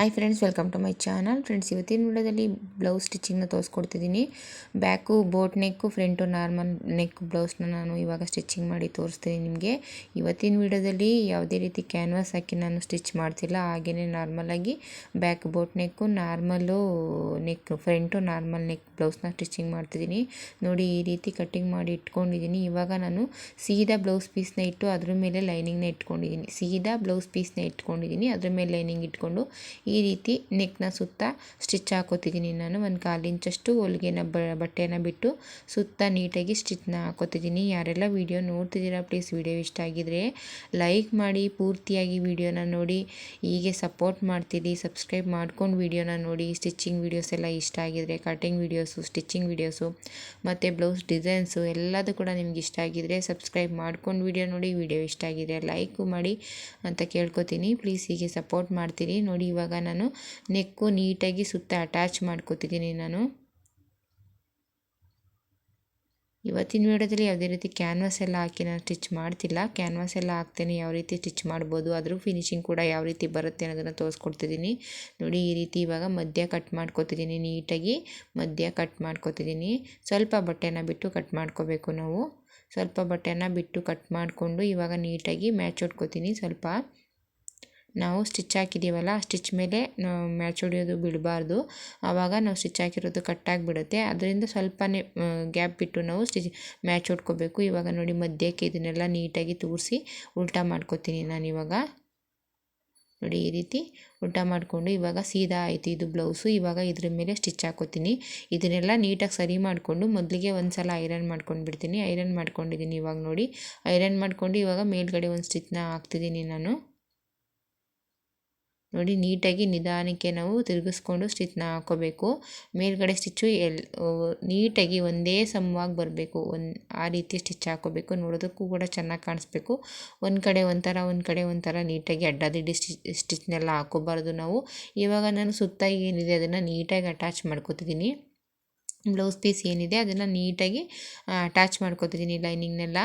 Hi friends welcome to my channel friends ಇವತ್ತಿನ ವಿಡಿಯೋದಲ್ಲಿ blouse ಸ್ಟಿಚಿಂಗ್ನ ತೋರಿಸ್ಕೊಡ್ತಿದ್ದೀನಿ back boat neck front normal neck ಬ್ಲೌಸ್ನ ನಾನು ಇವಾಗ ಸ್ಟಿಚಿಂಗ್ ಮಾಡಿ ತೋರಿಸ್ತೀನಿ ನಿಮಗೆ. ಇವತ್ತಿನ ವಿಡಿಯೋದಲ್ಲಿ ಯಾವುದೇ ರೀತಿ ಕ್ಯಾನ್ವಾಸ್ ಹಾಕಿ ನಾನು ಸ್ಟಿಚ್ ಮಾಡ್ತಿಲ್ಲ. ಹಾಗೆಯೇ ನಾರ್ಮಲಾಗಿ back boat neck normal neck front normal neck ಬ್ಲೌಸ್ನ stitching ಮಾಡ್ತಿದ್ದೀನಿ ನೋಡಿ, ಈ ರೀತಿ ಕಟ್ಟಿಂಗ್ ಮಾಡಿ ಇಟ್ಕೊಂಡಿದ್ದೀನಿ ಇವಾಗ ನಾನು ಸೀದಾ ಬ್ಲೌಸ್ ಪೀಸ್ನ ಇಟ್ಟು ಅದ್ರ ಮೇಲೆ ಲೈನಿಂಗ್ನ ಇಟ್ಕೊಂಡಿದ್ದೀನಿ ಸೀದಾ ಬ್ಲೌಸ್ ಪೀಸ್ನ ಇಟ್ಕೊಂಡಿದ್ದೀನಿ ಅದ್ರ ಮೇಲೆ ಲೈನಿಂಗ್ ಇಟ್ಕೊಂಡು ಈ ರೀತಿ ನೆಕ್ನ ಸುತ್ತ ಸ್ಟಿಚ್ ಹಾಕೋತಿದ್ದೀನಿ ನಾನು. ಒಂದು ಕಾಲು ಇಂಚಷ್ಟು ಹೊಲಿಗೆನ ಬಟ್ಟೆನ ಬಿಟ್ಟು ಸುತ್ತ ನೀಟಾಗಿ ಸ್ಟಿಚ್ನ ಹಾಕೋತಿದ್ದೀನಿ. ಯಾರೆಲ್ಲ ವೀಡಿಯೋ ನೋಡ್ತಿದ್ದೀರಾ, ಪ್ಲೀಸ್ ವೀಡಿಯೋ ಇಷ್ಟ ಆಗಿದ್ರೆ ಲೈಕ್ ಮಾಡಿ, ಪೂರ್ತಿಯಾಗಿ ವೀಡಿಯೋನ ನೋಡಿ. ಹೀಗೆ ಸಪೋರ್ಟ್ ಮಾಡ್ತೀರಿ, ಸಬ್ಸ್ಕ್ರೈಬ್ ಮಾಡ್ಕೊಂಡು ವೀಡಿಯೋನ ನೋಡಿ. ಸ್ಟಿಚಿಂಗ್ ವೀಡಿಯೋಸ್ ಎಲ್ಲ ಇಷ್ಟ ಆಗಿದ್ರೆ, ಕಟಿಂಗ್ ವೀಡಿಯೋಸು, ಸ್ಟಿಚಿಂಗ್ ವೀಡಿಯೋಸು, ಮತ್ತು ಬ್ಲೌಸ್ ಡಿಸೈನ್ಸು ಎಲ್ಲದೂ ಕೂಡ ನಿಮ್ಗೆ ಇಷ್ಟ ಆಗಿದ್ರೆ ಸಬ್ಸ್ಕ್ರೈಬ್ ಮಾಡ್ಕೊಂಡು ವೀಡಿಯೋ ನೋಡಿ. ವೀಡಿಯೋ ಇಷ್ಟ ಆಗಿದೆ ಲೈಕು ಮಾಡಿ ಅಂತ ಕೇಳ್ಕೊತೀನಿ. ಪ್ಲೀಸ್ ಹೀಗೆ ಸಪೋರ್ಟ್ ಮಾಡ್ತೀನಿ ನೋಡಿ ಇವಾಗ ಇವಾಗ ನಾನು ನೆಕ್ಕು ನೀಟಾಗಿ ಸುತ್ತ ಅಟ್ಯಾಚ್ ಮಾಡ್ಕೋತಿದ್ದೀನಿ ನಾನು. ಇವತ್ತಿನ ವಿಡಿಯೋದಲ್ಲಿ ಯಾವುದೇ ರೀತಿ ಕ್ಯಾನ್ವಾಸ್ ಎಲ್ಲ ಹಾಕಿ ನಾನು ಸ್ಟಿಚ್ ಮಾಡ್ತಿಲ್ಲ. ಕ್ಯಾನ್ವಾಸ್ ಎಲ್ಲ ಹಾಕ್ತೇನೆ, ಯಾವ ರೀತಿ ಸ್ಟಿಚ್ ಮಾಡ್ಬೋದು ಅದ್ರ ಫಿನಿಶಿಂಗ್ ಕೂಡ ಯಾವ ರೀತಿ ಬರುತ್ತೆ ಅನ್ನೋದನ್ನು ತೋರಿಸ್ಕೊಡ್ತಿದ್ದೀನಿ. ನೋಡಿ, ಈ ರೀತಿ ಇವಾಗ ಮಧ್ಯ ಕಟ್ ಮಾಡ್ಕೋತಿದ್ದೀನಿ ನೀಟಾಗಿ. ಮಧ್ಯ ಕಟ್ ಮಾಡ್ಕೋತಿದ್ದೀನಿ. ಸ್ವಲ್ಪ ಬಟ್ಟೆನ ಬಿಟ್ಟು ಕಟ್ ಮಾಡ್ಕೋಬೇಕು ನಾವು. ಸ್ವಲ್ಪ ಬಟ್ಟೆನ ಬಿಟ್ಟು ಕಟ್ ಮಾಡಿಕೊಂಡು ಇವಾಗ ನೀಟಾಗಿ ಮ್ಯಾಚ್ ಹೊಡ್ಕೋತೀನಿ ಸ್ವಲ್ಪ. ನಾವು ಸ್ಟಿಚ್ ಹಾಕಿದ್ದೀವಲ್ಲ ಸ್ಟಿಚ್ ಮೇಲೆ ಮ್ಯಾಚ್ ಹೊಡಿಯೋದು ಬಿಡಬಾರ್ದು. ಆವಾಗ ನಾವು ಸ್ಟಿಚ್ ಹಾಕಿರೋದು ಕಟ್ಟಾಗಿ ಬಿಡುತ್ತೆ ಅದರಿಂದ ಸ್ವಲ್ಪನೇ ಗ್ಯಾಪ್ ಬಿಟ್ಟು ನಾವು ಸ್ಟಿಚ್ ಮ್ಯಾಚ್ ಹೊಡ್ಕೋಬೇಕು. ಇವಾಗ ನೋಡಿ ಮಧ್ಯಕ್ಕೆ ಇದನ್ನೆಲ್ಲ ನೀಟಾಗಿ ತೂರಿಸಿ ಉಲ್ಟಾ ಮಾಡ್ಕೋತೀನಿ ನಾನು ಇವಾಗ. ನೋಡಿ ಈ ರೀತಿ ಉಲ್ಟಾ ಮಾಡಿಕೊಂಡು ಇವಾಗ ಸೀದಾ ಆಯಿತು ಇದು ಬ್ಲೌಸು. ಇವಾಗ ಇದ್ರ ಮೇಲೆ ಸ್ಟಿಚ್ ಹಾಕೋತೀನಿ. ಇದನ್ನೆಲ್ಲ ನೀಟಾಗಿ ಸರಿ ಮಾಡಿಕೊಂಡು ಮೊದಲಿಗೆ ಒಂದು ಸಲ ಐರನ್ ಮಾಡ್ಕೊಂಡು ಬಿಡ್ತೀನಿ. ಐರನ್ ಮಾಡ್ಕೊಂಡಿದ್ದೀನಿ ಇವಾಗ ನೋಡಿ. ಐರನ್ ಮಾಡ್ಕೊಂಡು ಇವಾಗ ಮೇಲ್ಗಡೆ ಒಂದು ಸ್ಟಿಚ್ನ ಹಾಕ್ತಿದ್ದೀನಿ ನಾನು. ನೋಡಿ, ನೀಟಾಗಿ ನಿಧಾನಕ್ಕೆ ನಾವು ತಿರುಗಿಸ್ಕೊಂಡು ಸ್ಟಿಚ್ನ ಹಾಕೋಬೇಕು. ಮೇಲ್ಗಡೆ ಸ್ಟಿಚ್ಚು ಎಲ್ ನೀಟಾಗಿ ಒಂದೇ ಸಮವಾಗಿ ಬರಬೇಕು. ಒಂದು ಆ ರೀತಿ ಸ್ಟಿಚ್ ಹಾಕೋಬೇಕು. ನೋಡೋದಕ್ಕೂ ಕೂಡ ಚೆನ್ನಾಗಿ ಕಾಣಿಸ್ಬೇಕು. ಒಂದು ಕಡೆ ಒಂಥರ, ಒಂದು ಕಡೆ ಒಂಥರ ನೀಟಾಗಿ ಅಡ್ಡದಿಡ್ಡಿ ಸ್ಟಿಚ್ ಸ್ಟಿಚ್ನೆಲ್ಲ ಹಾಕೋಬಾರ್ದು ನಾವು. ಇವಾಗ ನಾನು ಸುತ್ತ ಏನಿದೆ, ಅದನ್ನು ನೀಟಾಗಿ ಅಟ್ಯಾಚ್ ಮಾಡ್ಕೋತಿದ್ದೀನಿ. ಬ್ಲೌಸ್ ಪೀಸ್ ಏನಿದೆ, ಅದನ್ನು ನೀಟಾಗಿ ಅಟ್ಯಾಚ್ ಮಾಡ್ಕೋತಿದ್ದೀನಿ ಲೈನಿಂಗ್ನೆಲ್ಲ.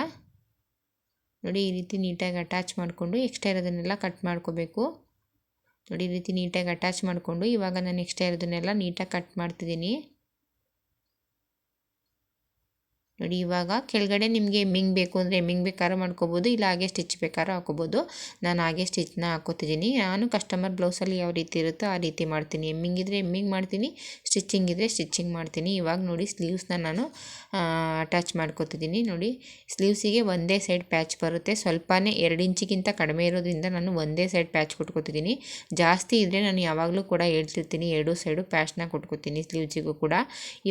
ನೋಡಿ, ಈ ರೀತಿ ನೀಟಾಗಿ ಅಟ್ಯಾಚ್ ಮಾಡಿಕೊಂಡು ಎಕ್ಸ್ಟ್ರಾ ಇರೋದನ್ನೆಲ್ಲ ಕಟ್ ಮಾಡ್ಕೋಬೇಕು. ನೋಡಿ ಈ ರೀತಿ ನೀಟಾಗಿ ಅಟ್ಯಾಚ್ ಮಾಡಿಕೊಂಡು ಇವಾಗ ನಾನು ನೆಕ್ಸ್ಟ್ ಇರೋದನ್ನೆಲ್ಲ ನೀಟಾಗಿ ಕಟ್ ಮಾಡ್ತಿದ್ದೀನಿ. ನೋಡಿ, ಇವಾಗ ಕೆಳಗಡೆ ನಿಮಗೆ ಎಮ್ಮಿಂಗ್ ಬೇಕು ಅಂದರೆ ಎಮ್ಮಿಂಗ್ ಬೇಕಾದ್ರೂ ಮಾಡ್ಕೋಬೋದು, ಇಲ್ಲ ಹಾಗೆ ಸ್ಟಿಚ್ ಬೇಕಾದ್ರೂ ಹಾಕೋಬೋದು. ನಾನು ಹಾಗೆ ಸ್ಟಿಚ್ನ ಹಾಕೋತಿದ್ದೀನಿ. ನಾನು ಕಸ್ಟಮರ್ ಬ್ಲೌಸಲ್ಲಿ ಯಾವ ರೀತಿ ಇರುತ್ತೋ ಆ ರೀತಿ ಮಾಡ್ತೀನಿ. ಎಮ್ಮಿಂಗ್ ಇದ್ದರೆ ಎಮ್ಮಿಂಗ್ ಮಾಡ್ತೀನಿ ಸ್ಟಿಚ್ಚಿಂಗ್ ಇದ್ದರೆ ಸ್ಟಿಚ್ಚಿಂಗ್ ಮಾಡ್ತೀನಿ. ಇವಾಗ ನೋಡಿ ಸ್ಲೀವ್ಸ್ನ ನಾನು ಅಟ್ಯಾಚ್ ಮಾಡ್ಕೋತಿದ್ದೀನಿ. ನೋಡಿ ಸ್ಲೀವ್ಸಿಗೆ ಒಂದೇ ಸೈಡ್ ಪ್ಯಾಚ್ ಬರುತ್ತೆ. ಸ್ವಲ್ಪನೇ ಎರಡು ಇಂಚಿಗಿಂತ ಕಡಿಮೆ ಇರೋದ್ರಿಂದ ನಾನು ಒಂದೇ ಸೈಡ್ ಪ್ಯಾಚ್ ಕೊಟ್ಕೋತಿದ್ದೀನಿ. ಜಾಸ್ತಿ ಇದ್ದರೆ ನಾನು ಯಾವಾಗಲೂ ಕೂಡ ಹೇಳ್ತಿರ್ತೀನಿ, ಎರಡೂ ಸೈಡು ಪ್ಯಾಚ್ನ ಕೊಟ್ಕೋತೀನಿ ಸ್ಲೀವ್ಸಿಗೂ ಕೂಡ.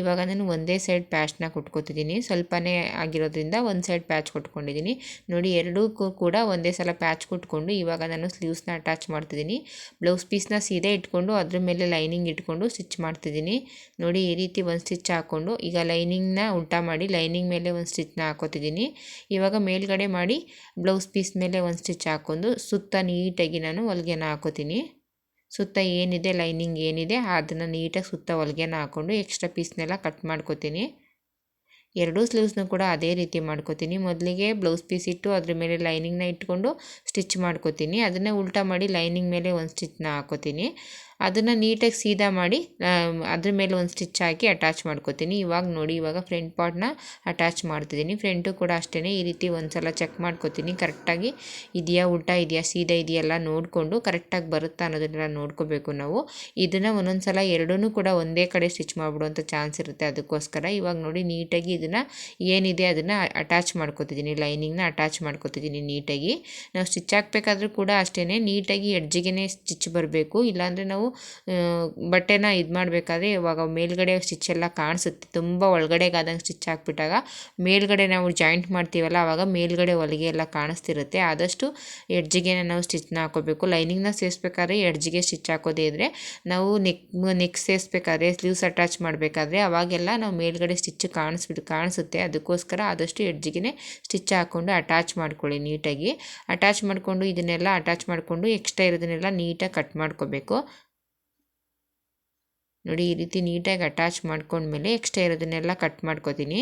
ಇವಾಗ ನಾನು ಒಂದೇ ಸೈಡ್ ಪ್ಯಾಚ್ನ ಕೊಟ್ಕೋತಿದ್ದೀನಿ. ಸ್ವಲ್ಪನೇ ಆಗಿರೋದ್ರಿಂದ ಒಂದು ಸೈಡ್ ಪ್ಯಾಚ್ ಕೊಟ್ಕೊಂಡಿದ್ದೀನಿ ನೋಡಿ, ಎರಡಕ್ಕೂ ಕೂಡ ಒಂದೇ ಸಲ ಪ್ಯಾಚ್ ಕೊಟ್ಕೊಂಡು ಇವಾಗ ನಾನು ಸ್ಲೀವ್ಸ್ನ ಅಟ್ಯಾಚ್ ಮಾಡ್ತಿದ್ದೀನಿ ಬ್ಲೌಸ್ ಪೀಸ್ನ ಸೀದೆ ಇಟ್ಕೊಂಡು ಅದ್ರ ಮೇಲೆ ಲೈನಿಂಗ್ ಇಟ್ಕೊಂಡು ಸ್ಟಿಚ್ ಮಾಡ್ತಿದ್ದೀನಿ ನೋಡಿ, ಈ ರೀತಿ ಒಂದು ಸ್ಟಿಚ್ ಹಾಕ್ಕೊಂಡು ಈಗ ಲೈನಿಂಗ್ನ ಉಲ್ಟಾ ಮಾಡಿ ಲೈನಿಂಗ್ ಮೇಲೆ ಒಂದು ಸ್ಟಿಚ್ನ ಹಾಕೋತಿದ್ದೀನಿ ಇವಾಗ ಮೇಲ್ಗಡೆ ಮಾಡಿ ಬ್ಲೌಸ್ ಪೀಸ್ ಮೇಲೆ ಒಂದು ಸ್ಟಿಚ್ ಹಾಕ್ಕೊಂಡು ಸುತ್ತ ನೀಟಾಗಿ ನಾನು ಹೊಲಿಗೆನ ಹಾಕೋತೀನಿ. ಸುತ್ತ ಏನಿದೆ ಲೈನಿಂಗ್ ಏನಿದೆ, ಅದನ್ನು ನೀಟಾಗಿ ಸುತ್ತ ಹೊಲಿಗೆನ ಹಾಕ್ಕೊಂಡು ಎಕ್ಸ್ಟ್ರಾ ಪೀಸ್ನೆಲ್ಲ ಕಟ್ ಮಾಡ್ಕೋತೀನಿ. ಎರಡೂ ಸ್ಲೀವ್ಸ್ನ ಕೂಡ ಅದೇ ರೀತಿ ಮಾಡ್ಕೋತೀನಿ. ಮೊದಲಿಗೆ ಬ್ಲೌಸ್ ಪೀಸ್ ಇಟ್ಟು ಅದ್ರ ಮೇಲೆ ಲೈನಿಂಗ್ನ ಇಟ್ಕೊಂಡು ಸ್ಟಿಚ್ ಮಾಡ್ಕೋತೀನಿ. ಅದನ್ನೇ ಉಲ್ಟಾ ಮಾಡಿ ಲೈನಿಂಗ್ ಮೇಲೆ ಒಂದು ಸ್ಟಿಚ್ನ ಹಾಕೋತೀನಿ. ಅದನ್ನು ನೀಟಾಗಿ ಸೀದಾ ಮಾಡಿ ಅದ್ರ ಮೇಲೆ ಒಂದು ಸ್ಟಿಚ್ ಹಾಕಿ ಅಟ್ಯಾಚ್ ಮಾಡ್ಕೋತೀನಿ. ಇವಾಗ ನೋಡಿ, ಇವಾಗ ಫ್ರಂಟ್ ಪಾರ್ಟ್ನ ಅಟ್ಯಾಚ್ ಮಾಡ್ತಿದ್ದೀನಿ. ಫ್ರಂಟು ಕೂಡ ಅಷ್ಟೇ ಈ ರೀತಿ ಒಂದು ಸಲ ಚೆಕ್ ಮಾಡ್ಕೋತೀನಿ ಕರೆಕ್ಟಾಗಿ ಇದೆಯಾ, ಉಲ್ಟಾ ಇದೆಯಾ, ಸೀದಾ ಇದೆಯಲ್ಲ ನೋಡಿಕೊಂಡು ಕರೆಕ್ಟಾಗಿ ಬರುತ್ತಾ ಅನ್ನೋದನ್ನೆಲ್ಲ ನೋಡ್ಕೋಬೇಕು ನಾವು. ಇದನ್ನು ಒಂದೊಂದು ಸಲ ಎರಡೂ ಕೂಡ ಒಂದೇ ಕಡೆ ಸ್ಟಿಚ್ ಮಾಡಿಬಿಡುವಂಥ ಚಾನ್ಸ್ ಇರುತ್ತೆ ಅದಕ್ಕೋಸ್ಕರ. ಇವಾಗ ನೋಡಿ, ನೀಟಾಗಿ ಇದನ್ನು ಏನಿದೆ ಅದನ್ನು ಅಟ್ಯಾಚ್ ಮಾಡ್ಕೋತಿದ್ದೀನಿ. ಲೈನಿಂಗ್ನ ಅಟ್ಯಾಚ್ ಮಾಡ್ಕೋತಿದ್ದೀನಿ ನೀಟಾಗಿ. ನಾವು ಸ್ಟಿಚ್ ಹಾಕಬೇಕಾದ್ರೂ ಕೂಡ ಅಷ್ಟೇ ನೀಟಾಗಿ ಎಡ್ಜಿಗೆ ಸ್ಟಿಚ್ ಬರಬೇಕು. ಇಲ್ಲಾಂದರೆ ನಾವು ಬಟ್ಟೆನ ಇದು ಮಾಡಬೇಕಾದ್ರೆ ಇವಾಗ ಮೇಲ್ಗಡೆ ಸ್ಟಿಚ್ ಎಲ್ಲ ಕಾಣಿಸುತ್ತೆ. ತುಂಬ ಒಳಗಡೆಗಾದಂಗೆ ಸ್ಟಿಚ್ ಹಾಕ್ಬಿಟ್ಟಾಗ ಮೇಲ್ಗಡೆ ನಾವು ಜಾಯಿಂಟ್ ಮಾಡ್ತೀವಲ್ಲ ಆವಾಗ ಮೇಲ್ಗಡೆ ಹೊಲಿಗೆ ಎಲ್ಲ ಕಾಣಿಸ್ತಿರುತ್ತೆ. ಆದಷ್ಟು ಎಡ್ಜಿಗೆ ನಾವು ಸ್ಟಿಚ್ನ ಹಾಕೋಬೇಕು. ಲೈನಿಂಗ್ನ ಸೇರಿಸ್ಬೇಕಾದ್ರೆ ಎಡ್ಜಿಗೆ ಸ್ಟಿಚ್ ಹಾಕೋದೇ ಇದ್ದರೆ ನಾವು ನೆಕ್ ನೆಕ್ ಸೇರಿಸ್ಬೇಕಾದ್ರೆ ಸ್ಲೀವ್ಸ್ ಅಟ್ಯಾಚ್ ಮಾಡಬೇಕಾದ್ರೆ ಅವಾಗೆಲ್ಲ ನಾವು ಮೇಲ್ಗಡೆ ಸ್ಟಿಚ್ ಕಾಣಿಸ್ಬಿಟ್ಟು ಕಾಣಿಸುತ್ತೆ. ಅದಕ್ಕೋಸ್ಕರ ಆದಷ್ಟು ಎಡ್ಜಿಗೆ ಸ್ಟಿಚ್ ಹಾಕ್ಕೊಂಡು ಅಟ್ಯಾಚ್ ಮಾಡ್ಕೊಳ್ಳಿ ನೀಟಾಗಿ. ಅಟ್ಯಾಚ್ ಮಾಡಿಕೊಂಡು ಇದನ್ನೆಲ್ಲ ಅಟ್ಯಾಚ್ ಮಾಡಿಕೊಂಡು ಎಕ್ಸ್ಟ್ರಾ ಇರೋದನ್ನೆಲ್ಲ ನೀಟಾಗಿ ಕಟ್ ಮಾಡ್ಕೋಬೇಕು. ನೋಡಿ, ಈ ರೀತಿ ನೀಟಾಗಿ ಅಟ್ಯಾಚ್ ಮಾಡ್ಕೊಂಡ್ಮೇಲೆ ಎಕ್ಸ್ಟ್ರಾ ಇರೋದನ್ನೆಲ್ಲ ಕಟ್ ಮಾಡ್ಕೋತೀನಿ.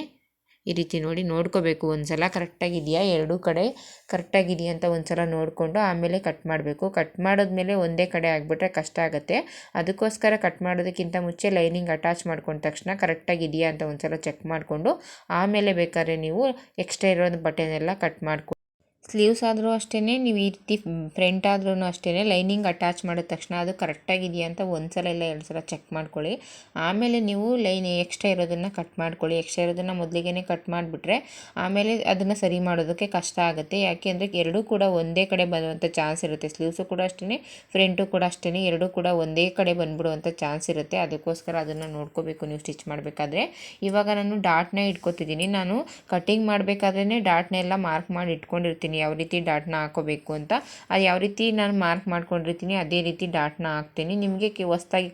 ಈ ರೀತಿ ನೋಡಿ ನೋಡ್ಕೋಬೇಕು. ಒಂದು ಸಲ ಕರೆಕ್ಟಾಗಿದೆಯಾ ಎರಡೂ ಕಡೆ ಕರೆಕ್ಟಾಗಿದೆಯಾ ಅಂತ ಒಂದು ಸಲ ನೋಡಿಕೊಂಡು ಆಮೇಲೆ ಕಟ್ ಮಾಡಬೇಕು. ಕಟ್ ಮಾಡಿದ್ಮೇಲೆ ಒಂದೇ ಕಡೆ ಆಗಿಬಿಟ್ರೆ ಕಷ್ಟ ಆಗುತ್ತೆ. ಅದಕ್ಕೋಸ್ಕರ ಕಟ್ ಮಾಡೋದಕ್ಕಿಂತ ಮುಂಚೆ ಲೈನಿಂಗ್ ಅಟ್ಯಾಚ್ ಮಾಡ್ಕೊಂಡ ತಕ್ಷಣ ಕರೆಕ್ಟಾಗಿದೆಯಾ ಅಂತ ಒಂದು ಸಲ ಚೆಕ್ ಮಾಡಿಕೊಂಡು ಆಮೇಲೆ ಬೇಕಾದ್ರೆ ನೀವು ಎಕ್ಸ್ಟ್ರಾ ಇರೋದು ಬಟ್ಟೆನೆಲ್ಲ ಕಟ್ ಮಾಡ್ಕೊ ಸ್ಲೀವ್ಸ್ ಆದರೂ ಅಷ್ಟೇ ನೀವು ಈ ರೀತಿ ಫ್ರಂಟ್ ಆದ್ರೂ ಅಷ್ಟೇ ಲೈನಿಂಗ್ ಅಟ್ಯಾಚ್ ಮಾಡಿದ ತಕ್ಷಣ ಅದು ಕರೆಕ್ಟಾಗಿದೆಯಾ ಅಂತ ಒಂದು ಸಲ ಇಲ್ಲ ಎರಡು ಸಲ ಚೆಕ್ ಮಾಡ್ಕೊಳ್ಳಿ. ಆಮೇಲೆ ನೀವು ಲೈನ್ ಎಕ್ಸ್ಟ್ರಾ ಇರೋದನ್ನು ಕಟ್ ಮಾಡ್ಕೊಳ್ಳಿ. ಎಕ್ಸ್ಟ್ರಾ ಇರೋದನ್ನು ಮೊದಲಿಗೆ ಕಟ್ ಮಾಡಿಬಿಟ್ರೆ ಆಮೇಲೆ ಅದನ್ನು ಸರಿ ಮಾಡೋದಕ್ಕೆ ಕಷ್ಟ ಆಗುತ್ತೆ. ಯಾಕೆ ಅಂದರೆ ಎರಡೂ ಕೂಡ ಒಂದೇ ಕಡೆ ಬರುವಂಥ ಚಾನ್ಸ್ ಇರುತ್ತೆ. ಸ್ಲೀವ್ಸು ಕೂಡ ಅಷ್ಟೇ ಫ್ರಂಟು ಕೂಡ ಅಷ್ಟೇ ಎರಡೂ ಕೂಡ ಒಂದೇ ಕಡೆ ಬಂದ್ಬಿಡುವಂಥ ಚಾನ್ಸ್ ಇರುತ್ತೆ. ಅದಕ್ಕೋಸ್ಕರ ಅದನ್ನು ನೋಡ್ಕೋಬೇಕು ನೀವು ಸ್ಟಿಚ್ ಮಾಡಬೇಕಾದ್ರೆ. ಇವಾಗ ನಾನು ಡಾಟ್ನ ಇಟ್ಕೋತಿದ್ದೀನಿ. ನಾನು ಕಟಿಂಗ್ ಮಾಡಬೇಕಾದ್ರೇ ಡಾಟ್ನೆಲ್ಲ ಮಾರ್ಕ್ ಮಾಡಿ ಇಟ್ಕೊಂಡಿರ್ತೀನಿ. ಯಾವ ರೀತಿ ಡಾಟ್ನ ಹಾಕೋಬೇಕು ಅಂತ, ಅದು ಯಾವ ರೀತಿ ನಾನು ಮಾರ್ಕ್ ಮಾಡ್ಕೊಂಡಿರ್ತೀನಿ, ಅದೇ ರೀತಿ ಡಾಟ್ನ ಹಾಕ್ತೀನಿ. ನಿಮಗೆ ಕೆ ಹೊಸ್ದಾಗಿ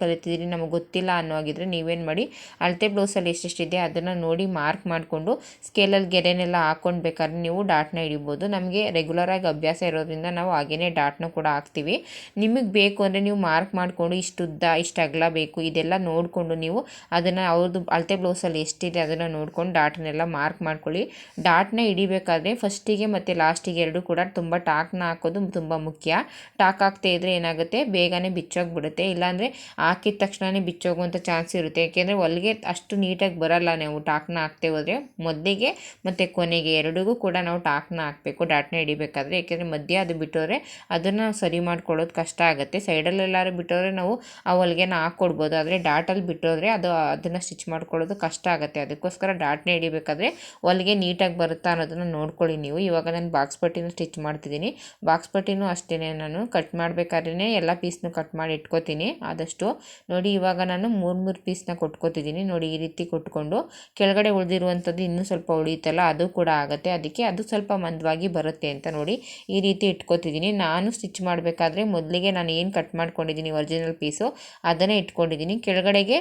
ನಮಗೆ ಗೊತ್ತಿಲ್ಲ ಅನ್ನೋ ಆಗಿದ್ರೆ ನೀವೇನು ಮಾಡಿ, ಅಳತೆ ಬ್ಲೌಸಲ್ಲಿ ಎಷ್ಟೆಷ್ಟಿದೆ ಅದನ್ನು ನೋಡಿ ಮಾರ್ಕ್ ಮಾಡಿಕೊಂಡು ಸ್ಕೇಲಲ್ಲಿ ಗೆರೆನೆಲ್ಲ ಹಾಕ್ಕೊಂಡು ಬೇಕಾದ್ರೆ ನೀವು ಡಾಟ್ನ ಹಿಡಿಬೋದು. ನಮಗೆ ರೆಗ್ಯುಲರಾಗಿ ಅಭ್ಯಾಸ ಇರೋದ್ರಿಂದ ನಾವು ಹಾಗೇ ಡಾಟ್ನ ಕೂಡ ಹಾಕ್ತೀವಿ. ನಿಮಗೆ ಬೇಕು ಅಂದರೆ ನೀವು ಮಾರ್ಕ್ ಮಾಡಿಕೊಂಡು ಇಷ್ಟು ಉದ್ದ ಇಷ್ಟು ಅಗಲ ಬೇಕು, ಇದೆಲ್ಲ ನೋಡಿಕೊಂಡು ನೀವು ಅದನ್ನು ಅವ್ರದ್ದು ಅಳತೆ ಬ್ಲೌಸಲ್ಲಿ ಎಷ್ಟಿದೆ ಅದನ್ನು ನೋಡ್ಕೊಂಡು ಡಾಟ್ನೆಲ್ಲ ಮಾರ್ಕ್ ಮಾಡ್ಕೊಳ್ಳಿ. ಡಾಟ್ನ ಹಿಡಿಬೇಕಾದ್ರೆ ಫಸ್ಟಿಗೆ ಮತ್ತು ಲಾಸ್ಟ್ ಎರಡು ಕೂಡ ತುಂಬ ಟಾಕ್ನ ಹಾಕೋದು ತುಂಬ ಮುಖ್ಯ. ಟಾಕ್ ಹಾಕ್ತಾ ಇದ್ದರೆ ಏನಾಗುತ್ತೆ? ಬೇಗನೆ ಬಿಚ್ಚೋಗ್ಬಿಡುತ್ತೆ. ಇಲ್ಲಾಂದರೆ ಹಾಕಿದ ತಕ್ಷಣವೇ ಬಿಚ್ಚೋಗುವಂಥ ಚಾನ್ಸ್ ಇರುತ್ತೆ. ಯಾಕೆಂದರೆ ಹೊಲಿಗೆ ಅಷ್ಟು ನೀಟಾಗಿ ಬರೋಲ್ಲ ನಾವು ಟಾಕ್ನ ಹಾಕ್ತೇ ಹೋದರೆ. ಮೊದಲಿಗೆ ಮತ್ತು ಕೊನೆಗೆ ಎರಡಿಗೂ ಕೂಡ ನಾವು ಟಾಕ್ನ ಹಾಕಬೇಕು, ಡಾಟ್ನ ಹಿಡಿಬೇಕಾದ್ರೆ. ಯಾಕೆಂದರೆ ಮಧ್ಯ ಅದು ಬಿಟ್ಟೋರೆ ಅದನ್ನು ಸರಿ ಮಾಡ್ಕೊಳ್ಳೋದು ಕಷ್ಟ ಆಗುತ್ತೆ. ಸೈಡಲ್ಲೆಲ್ಲಾರು ಬಿಟ್ಟೋದ್ರೆ ನಾವು ಆ ಹೊಲಿಗೆನ ಹಾಕ್ಕೊಡ್ಬೋದು ಆದರೆ ಡಾಟಲ್ಲಿ ಬಿಟ್ಟೋದ್ರೆ ಅದು ಅದನ್ನು ಸ್ಟಿಚ್ ಮಾಡ್ಕೊಳ್ಳೋದು ಕಷ್ಟ ಆಗುತ್ತೆ. ಅದಕ್ಕೋಸ್ಕರ ಡಾಟ್ನ ಹಿಡಿಬೇಕಾದ್ರೆ ಹೊಲಿಗೆ ನೀಟಾಗಿ ಬರುತ್ತಾ ಅನ್ನೋದನ್ನು ನೋಡ್ಕೊಳ್ಳಿ ನೀವು. ಇವಾಗ ನಾನು ಬಾಕ್ಸ್ ಪಟ್ಟಿನೂ ಸ್ಟಿಚ್ ಮಾಡ್ತಿದ್ದೀನಿ. ಬಾಕ್ಸ್ ಪಟ್ಟಿನೂ ಅಷ್ಟೇ ನಾನು ಕಟ್ ಮಾಡಬೇಕಾದ್ರೆ ಎಲ್ಲ ಪೀಸ್ನು ಕಟ್ ಮಾಡಿ ಇಟ್ಕೋತೀನಿ. ಆದಷ್ಟು ನೋಡಿ ಇವಾಗ ನಾನು ಮೂರು ಮೂರು ಪೀಸ್ನ ಕೊಟ್ಕೋತಿದ್ದೀನಿ. ನೋಡಿ ಈ ರೀತಿ ಕೊಟ್ಕೊಂಡು ಕೆಳಗಡೆ ಉಳಿದಿರುವಂಥದ್ದು ಇನ್ನೂ ಸ್ವಲ್ಪ ಉಳಿಯುತ್ತಲ್ಲ ಅದು ಕೂಡ ಆಗುತ್ತೆ. ಅದಕ್ಕೆ ಅದು ಸ್ವಲ್ಪ ಮಂದವಾಗಿ ಬರುತ್ತೆ ಅಂತ ನೋಡಿ ಈ ರೀತಿ ಇಟ್ಕೋತಿದ್ದೀನಿ. ನಾನು ಸ್ಟಿಚ್ ಮಾಡಬೇಕಾದ್ರೆ ಮೊದಲಿಗೆ ನಾನು ಏನು ಕಟ್ ಮಾಡ್ಕೊಂಡಿದ್ದೀನಿ ಒರಿಜಿನಲ್ ಪೀಸು ಅದನ್ನೇ ಇಟ್ಕೊಂಡಿದ್ದೀನಿ. ಕೆಳಗಡೆಗೆ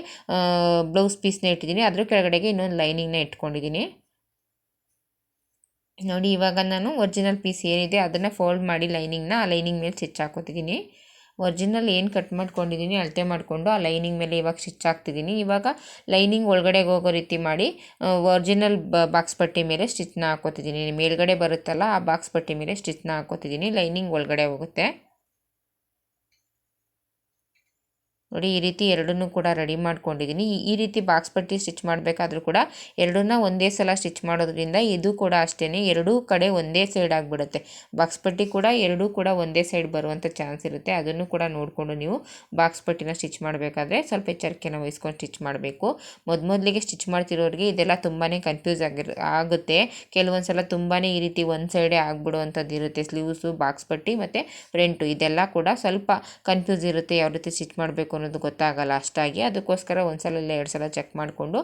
ಬ್ಲೌಸ್ ಪೀಸ್ನ ಇಟ್ಟಿದ್ದೀನಿ. ಅದ್ರ ಕೆಳಗಡೆಗೆ ಇನ್ನೊಂದು ಲೈನಿಂಗ್ನ ಇಟ್ಕೊಂಡಿದ್ದೀನಿ. ನೋಡಿ, ಇವಾಗ ನಾನು ಒರಿಜಿನಲ್ ಪೀಸ್ ಏನಿದೆ ಅದನ್ನು ಫೋಲ್ಡ್ ಮಾಡಿ ಲೈನಿಂಗ್ನ ಆ ಲೈನಿಂಗ್ ಮೇಲೆ ಸ್ಟಿಚ್ ಹಾಕೋತಿದ್ದೀನಿ. ಒರಿಜಿನಲ್ ಏನು ಕಟ್ ಮಾಡ್ಕೊಂಡಿದ್ದೀನಿ, ಅಳತೆ ಮಾಡಿಕೊಂಡು ಆ ಲೈನಿಂಗ್ ಮೇಲೆ ಇವಾಗ ಸ್ಟಿಚ್ ಹಾಕ್ತಿದ್ದೀನಿ. ಇವಾಗ ಲೈನಿಂಗ್ ಒಳಗಡೆಗೆ ಹೋಗೋ ರೀತಿ ಮಾಡಿ ಒರಿಜಿನಲ್ ಬಾಕ್ಸ್ ಪಟ್ಟಿ ಮೇಲೆ ಸ್ಟಿಚ್ನ ಹಾಕೋತಿದ್ದೀನಿ. ಮೇಲ್ಗಡೆ ಬರುತ್ತಲ್ಲ, ಆ ಬಾಕ್ಸ್ ಪಟ್ಟಿ ಮೇಲೆ ಸ್ಟಿಚ್ನ ಹಾಕೋತಿದ್ದೀನಿ. ಲೈನಿಂಗ್ ಒಳಗಡೆ ಹೋಗುತ್ತೆ. ನೋಡಿ, ಈ ರೀತಿ ಎರಡನ್ನೂ ಕೂಡ ರೆಡಿ ಮಾಡ್ಕೊಂಡಿದ್ದೀನಿ ಈ ರೀತಿ ಬಾಕ್ಸ್ ಪಟ್ಟಿ ಸ್ಟಿಚ್ ಮಾಡಬೇಕಾದ್ರೂ ಕೂಡ ಎರಡನ್ನ ಒಂದೇ ಸಲ ಸ್ಟಿಚ್ ಮಾಡೋದ್ರಿಂದ ಇದು ಕೂಡ ಅಷ್ಟೇ ಎರಡೂ ಕಡೆ ಒಂದೇ ಸೈಡ್ ಆಗಿಬಿಡುತ್ತೆ. ಬಾಕ್ಸ್ ಪಟ್ಟಿ ಕೂಡ ಎರಡೂ ಕೂಡ ಒಂದೇ ಸೈಡ್ ಬರುವಂಥ ಚಾನ್ಸ್ ಇರುತ್ತೆ. ಅದನ್ನು ಕೂಡ ನೋಡಿಕೊಂಡು ನೀವು ಬಾಕ್ಸ್ ಪಟ್ಟಿನ ಸ್ಟಿಚ್ ಮಾಡಬೇಕಾದ್ರೆ ಸ್ವಲ್ಪ ಎಚ್ಚರಿಕೆನ ವಹಿಸ್ಕೊಂಡು ಸ್ಟಿಚ್ ಮಾಡಬೇಕು. ಮೊದಮೊದಲಿಗೆ ಸ್ಟಿಚ್ ಮಾಡ್ತಿರೋರಿಗೆ ಇದೆಲ್ಲ ತುಂಬಾ ಕನ್ಫ್ಯೂಸ್ ಆಗಿರ್, ಆಗುತ್ತೆ. ಕೆಲವೊಂದು ಸಲ ತುಂಬಾ ಈ ರೀತಿ ಒಂದು ಸೈಡೇ ಆಗಿಬಿಡುವಂಥದ್ದು ಇರುತ್ತೆ. ಸ್ಲೀವ್ಸು ಬಾಕ್ಸ್ ಪಟ್ಟಿ ಮತ್ತು ಫ್ರಂಟು ಇದೆಲ್ಲ ಕೂಡ ಸ್ವಲ್ಪ ಕನ್ಫ್ಯೂಸ್ ಇರುತ್ತೆ. ಯಾವ ರೀತಿ ಸ್ಟಿಚ್ ಮಾಡಬೇಕು ಅನ್ನೋದು ಗೊತ್ತಾಗಲ್ಲ ಅಷ್ಟಾಗಿ. ಅದಕ್ಕೋಸ್ಕರ ಒಂದು ಸಲ ಇಲ್ಲ ಎರಡು ಸಲ ಚೆಕ್ ಮಾಡಿಕೊಂಡು